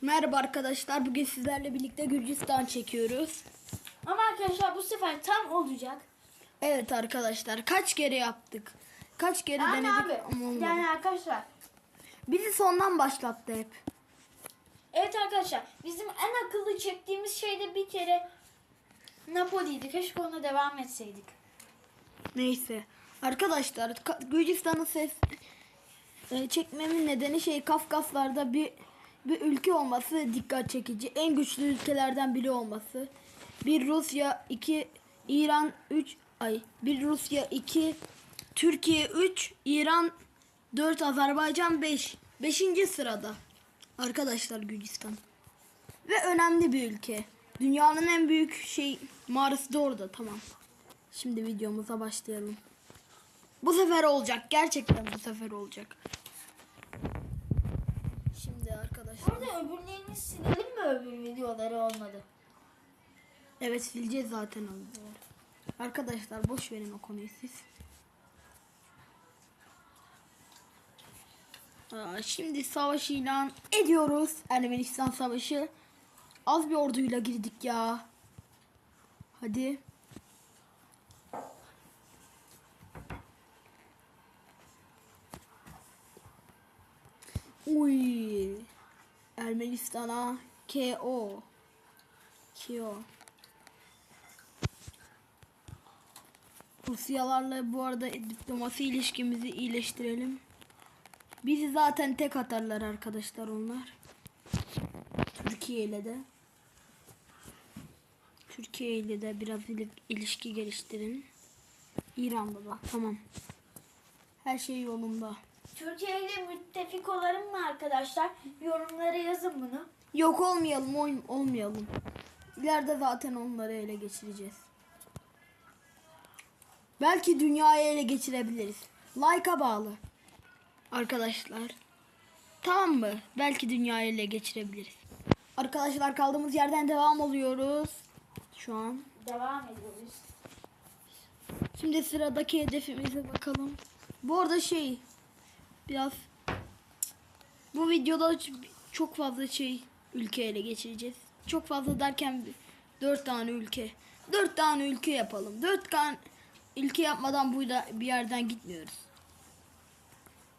Merhaba arkadaşlar. Bugün sizlerle birlikte Gürcistan çekiyoruz. Ama arkadaşlar bu sefer tam olacak. Evet arkadaşlar. Kaç kere yaptık? Kaç kere Yani denedik abi. ama olmadı. Yani arkadaşlar. Bizi sondan başlattı hep. Evet arkadaşlar. Bizim en akıllı çektiğimiz şey de bir kere Napoli'ydi. Keşke ona devam etseydik. Neyse. Arkadaşlar Ka- Gürcistan'ın ses e, çekmemin nedeni şey Kafkaslar'da bir bir ülke olması dikkat çekici. En güçlü ülkelerden biri olması. Bir Rusya, iki İran, üç ay bir Rusya, iki Türkiye, üç İran, dört Azerbaycan, beş. Beşinci sırada. Arkadaşlar Gürcistan. Ve önemli bir ülke. Dünyanın en büyük şey mağarası da orada tamam. Şimdi videomuza başlayalım. Bu sefer olacak. Gerçekten bu sefer olacak. Arkadaşlar. Orada öbürlerini silelim mi öbür videoları olmadı? Evet sileceğiz zaten onu. Arkadaşlar boş verin o konuyu siz. Aa, şimdi savaş ilan ediyoruz. Ermenistan savaşı. Az bir orduyla girdik ya. Hadi. Uy. Ermenistan'a KO. KO. Rusyalarla bu arada diplomasi ilişkimizi iyileştirelim. Bizi zaten tek atarlar arkadaşlar onlar. Türkiye ile de. Türkiye ile de biraz ili- ilişki geliştirin. İran'da da tamam. Her şey yolunda. Türkiye ile müttefik olalım mı arkadaşlar? Yorumlara yazın bunu. Yok olmayalım, oy- olmayalım. İleride zaten onları ele geçireceğiz. Belki dünyayı ele geçirebiliriz. Like'a bağlı. Arkadaşlar. Tamam mı? Belki dünyayı ele geçirebiliriz. Arkadaşlar kaldığımız yerden devam oluyoruz. Şu an. Devam ediyoruz. Şimdi sıradaki hedefimize bakalım. Bu arada şey biraz bu videoda çok fazla şey ülke ele geçireceğiz. Çok fazla derken dört tane ülke. Dört tane ülke yapalım. Dört tane ülke yapmadan burada bir yerden gitmiyoruz.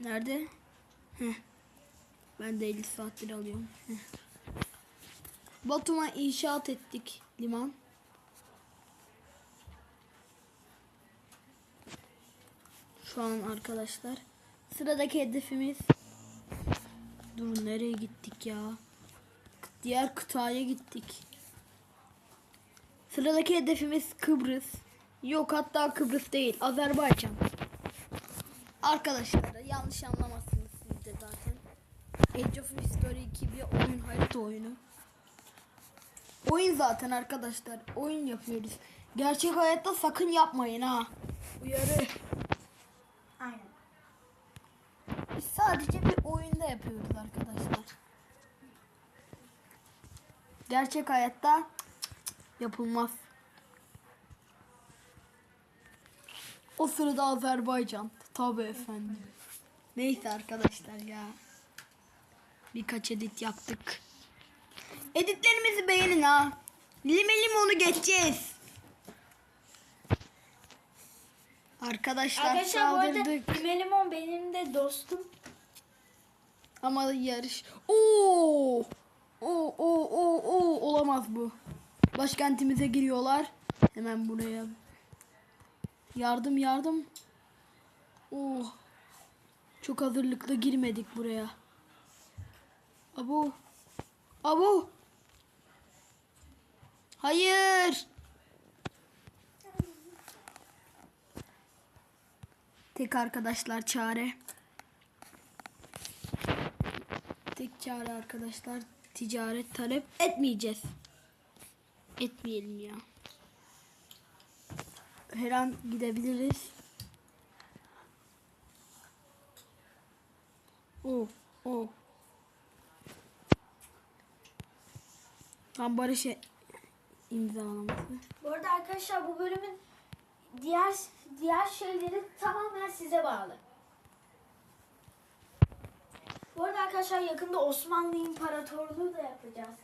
Nerede? Heh. Ben de 50 saattir alıyorum. Batum'a inşaat ettik liman. Şu an arkadaşlar. Sıradaki hedefimiz. Durun nereye gittik ya? Diğer kıtaya gittik. Sıradaki hedefimiz Kıbrıs. Yok hatta Kıbrıs değil. Azerbaycan. Arkadaşlar yanlış anlamazsınız siz de zaten. Age of History 2 bir oyun harita oyunu. Oyun zaten arkadaşlar. Oyun yapıyoruz. Gerçek hayatta sakın yapmayın ha. Uyarı. Aynen. Biz sadece bir oyunda yapıyoruz arkadaşlar. Gerçek hayatta cık cık cık yapılmaz. O sırada Azerbaycan. Tabii efendim. Neyse arkadaşlar ya. Birkaç edit yaptık. Editlerimizi beğenin ha. Lime limonu geçeceğiz. Arkadaşlar, Arkadaşlar bu arada saldırdık. Limelimon benim de dostum. Ama yarış. Oo! Oo oo oo oo olamaz bu. Başkentimize giriyorlar. Hemen buraya. Yardım yardım. Oh. Çok hazırlıklı girmedik buraya. Abu. Abu. Hayır. Tek arkadaşlar çare. Çare arkadaşlar ticaret talep etmeyeceğiz. Etmeyelim ya. Her an gidebiliriz. O, o. Tam barış e- imzalaması. Bu arada arkadaşlar bu bölümün diğer diğer şeyleri tamamen size bağlı. Bu arada arkadaşlar yakında Osmanlı İmparatorluğu da yapacağız.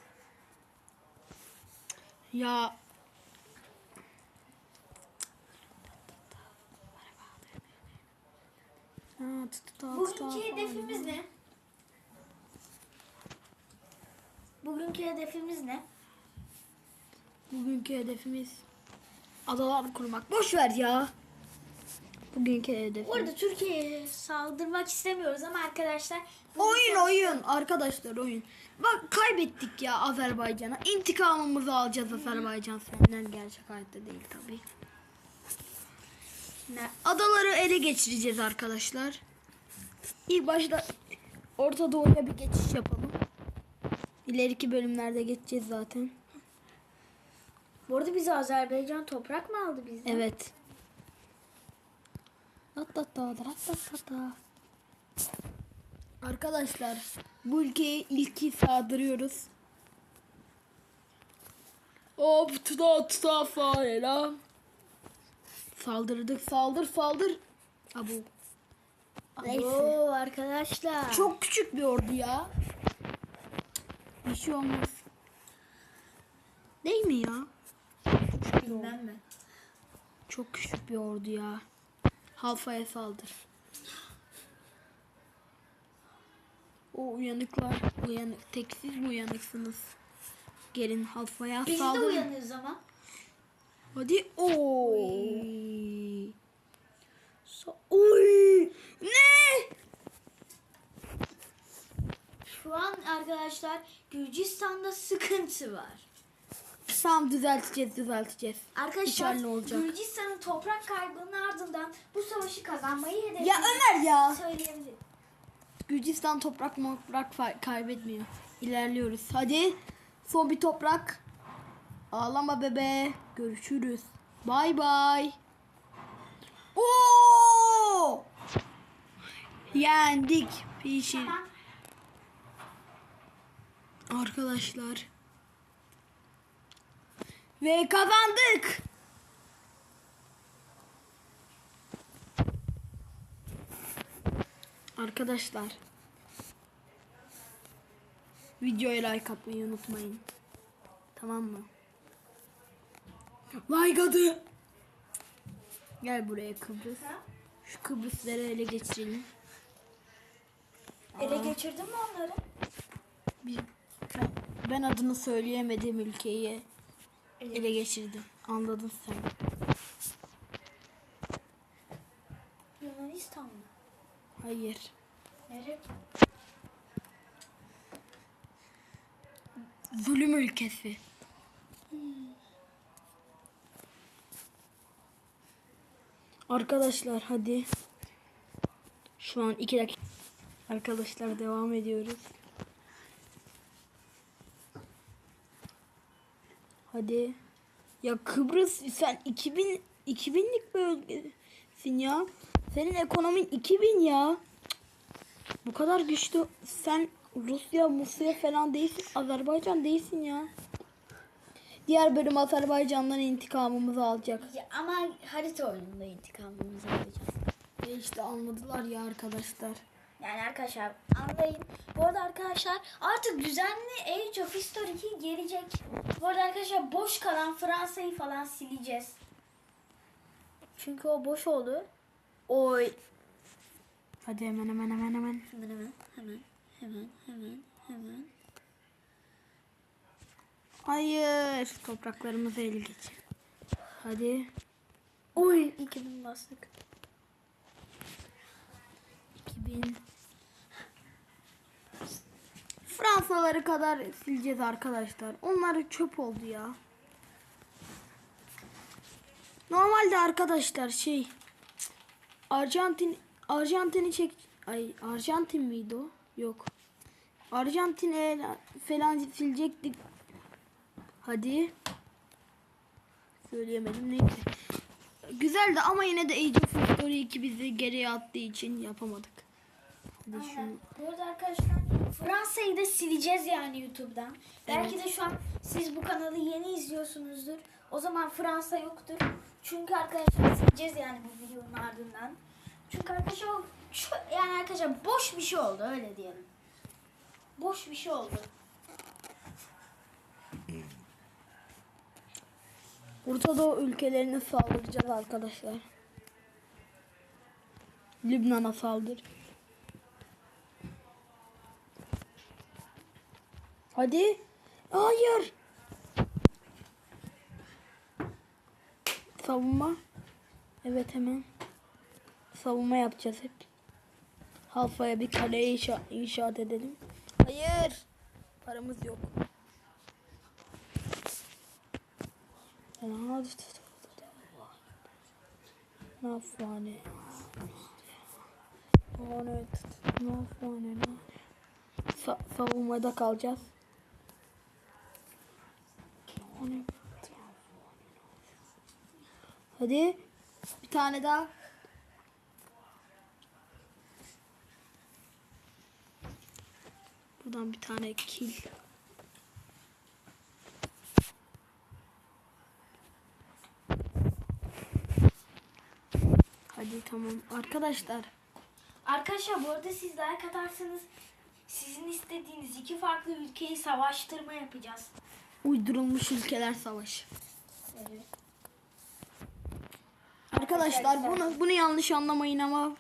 Ya Ha, tut- tut- tut- Bugünkü tut- hedefimiz ne? Bugünkü hedefimiz ne? Bugünkü hedefimiz adalar kurmak. Boş ver ya. Bugünkü Bu hedefimiz. arada Türkiye'ye saldırmak istemiyoruz ama arkadaşlar bu Oyun oyun arkadaşlar oyun. Bak kaybettik ya Azerbaycan'a. İntikamımızı alacağız Azerbaycan senden. Gerçek hayatta değil tabii. Ne? Adaları ele geçireceğiz arkadaşlar. İlk başta Orta Doğu'ya bir geçiş yapalım. İleriki bölümlerde geçeceğiz zaten. Bu arada bize Azerbaycan toprak mı aldı bizden? Evet. Arkadaşlar bu ülkeye ilki saldırıyoruz. Hop tuta tuta farela. Saldırdık saldır saldır. Abu. Oo arkadaşlar. Çok küçük bir ordu ya. Bir şey olmaz. Değil mi ya? bilmem mi? Çok küçük bir ordu ya. Halfaya saldır. O uyanıklar uyanık. Tek siz mi uyanıksınız? Gelin halfaya Biz de saldırın. uyanırız ama. Hadi. Sa- Oy. Ne? Şu an arkadaşlar Gürcistan'da sıkıntı var. Tamam düzelteceğiz düzelteceğiz. Arkadaşlar İnşallah olacak. Gürcistan'ın toprak kaybının ardından bu savaşı kazanmayı Ya hedeflediğini Ömer ya. söyleyebilirim. Gürcistan toprak toprak kaybetmiyor. İlerliyoruz. Hadi. Son bir toprak. Ağlama bebe. Görüşürüz. Bay bay. Oo! Yendik. Pişir. Arkadaşlar. Ve kazandık. Arkadaşlar. Videoya like atmayı unutmayın. Tamam mı? Like adı. Gel buraya Kıbrıs. Şu Kıbrısları ele geçirelim. Ele geçirdin mi onları? Bir- ben, ben adını söyleyemediğim ülkeyi ele geçirdim. Anladın sen. Yunanistan mı? Hayır. Nereye? Zulüm ülkesi. Arkadaşlar hadi. Şu an iki dakika. Arkadaşlar devam ediyoruz. Hadi. Ya Kıbrıs sen 2000 2000'lik bölgesin ya. Senin ekonomin 2000 ya. Bu kadar güçlü sen Rusya, Musya falan değilsin. Azerbaycan değilsin ya. Diğer bölüm Azerbaycan'dan intikamımızı alacak. Ya ama harita oyununda intikamımızı alacağız. E işte anladılar ya arkadaşlar. Yani arkadaşlar anlayın. Bu arada arkadaşlar artık düzenli Age of History 2 gelecek. Bu arada arkadaşlar boş kalan Fransa'yı falan sileceğiz. Çünkü o boş oldu. Oy. Hadi hemen hemen hemen hemen. Hemen hemen hemen hemen hemen hemen. Hayır. Topraklarımızı ele geçir. Hadi. Oy 2000 bastık. 2000. Fransaları kadar sileceğiz arkadaşlar. Onlar çöp oldu ya. Normalde arkadaşlar şey Arjantin Arjantin'i çek ay Arjantin miydi o? Yok. Arjantin el- falan silecektik. Hadi. Söyleyemedim neyse. Güzeldi ama yine de Age of History 2 bizi geriye attığı için yapamadık. Hadi şunu. Aynen. Bu arada arkadaşlar Fransa'yı da sileceğiz yani YouTube'dan. Belki de şu an siz bu kanalı yeni izliyorsunuzdur. O zaman Fransa yoktur. Çünkü arkadaşlar sileceğiz yani bu videonun ardından. Çünkü arkadaşlar şu, yani arkadaşlar boş bir şey oldu öyle diyelim. boş bir şey oldu. Orta Doğu ülkelerine saldıracağız arkadaşlar. Lübnan'a saldır. Hadi. Hayır. Savunma. Evet hemen. Savunma yapacağız hep. Halfaya bir kale inşa inşaat edelim. Hayır. Paramız yok. Nafane. Evet. Nafane. Sa savunmada kalacağız. Hadi. Bir tane daha. Buradan bir tane kill. Hadi tamam. Arkadaşlar Arkadaşlar bu arada siz like atarsanız sizin istediğiniz iki farklı ülkeyi savaştırma yapacağız. uydurulmuş ülkeler savaşı. Evet. Arkadaşlar bunu bunu yanlış anlamayın ama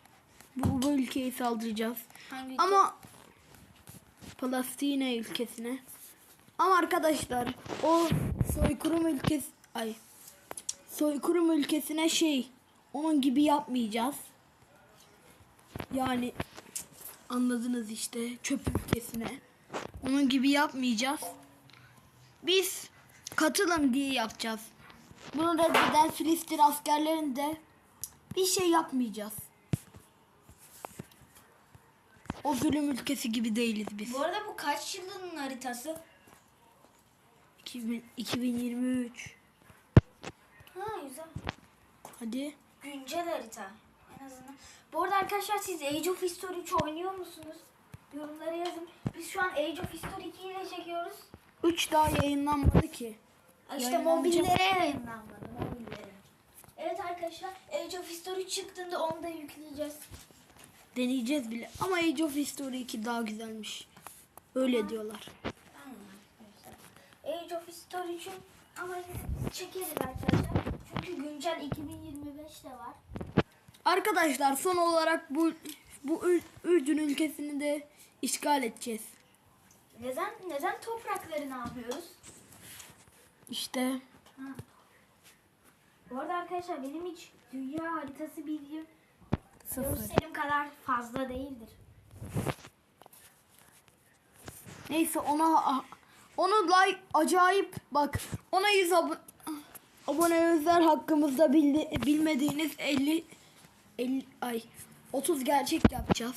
bu, bu ülkeyi saldıracağız. Hangi ülke? Ama Palestina ülkesine. Ama arkadaşlar o soykırım ülkesi ay soykırım ülkesine şey onun gibi yapmayacağız. Yani anladınız işte çöp ülkesine. Onun gibi yapmayacağız. Biz katılın diye yapacağız. Bunu reddeden Filistin askerlerin de bir şey yapmayacağız. O zulüm ülkesi gibi değiliz biz. Bu arada bu kaç yılının haritası? 2000, 2023. Ha güzel. Hadi. Güncel harita. En azından. Bu arada arkadaşlar siz Age of History 3 oynuyor musunuz? Yorumlara yazın. Biz şu an Age of History 2 ile çekiyoruz. 3 daha yayınlanmadı ki. İşte mobillere yayınlanmadı. Mobillere. Evet arkadaşlar Age of History 3 çıktığında onu da yükleyeceğiz. Deneyeceğiz bile. Ama Age of History 2 daha güzelmiş. Öyle diyorlar. Age of History 3'ün ama çekeriz arkadaşlar. Çünkü güncel 2025 de var. Arkadaşlar son olarak bu bu Ür- Ürdün ülkesini de işgal edeceğiz. Neden neden? İşte Ha. Bu arada arkadaşlar benim hiç dünya haritası bilgim senin kadar fazla değildir. Neyse ona onu like acayip bak ona 100 abone aboneler hakkımızda bildi, bilmediğiniz 50 50 ay 30 gerçek yapacağız.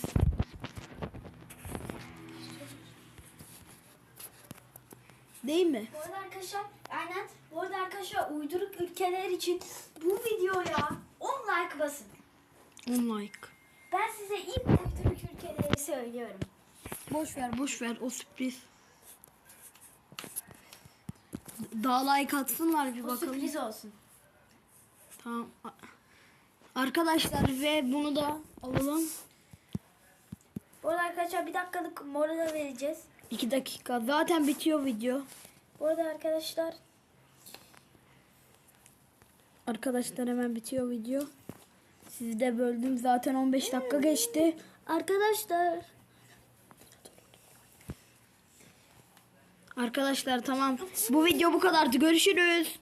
Değil mi? Bu arada arkadaşlar aynen bu arada arkadaşlar uyduruk ülkeler için bu videoya 10 like basın. 10 like. Ben size ilk uyduruk ülkeleri söylüyorum. Boş ver, boş ver o sürpriz. Daha like atsınlar bir Bu bakalım. sürpriz olsun. Tamam. Arkadaşlar ve bunu da alalım. Bu arada arkadaşlar bir dakikalık mola vereceğiz. 2 dakika. Zaten bitiyor video. Bu arada arkadaşlar Arkadaşlar hemen bitiyor video. Sizi de böldüm. Zaten 15 dakika geçti. arkadaşlar Arkadaşlar tamam. Bu video bu kadardı. Görüşürüz.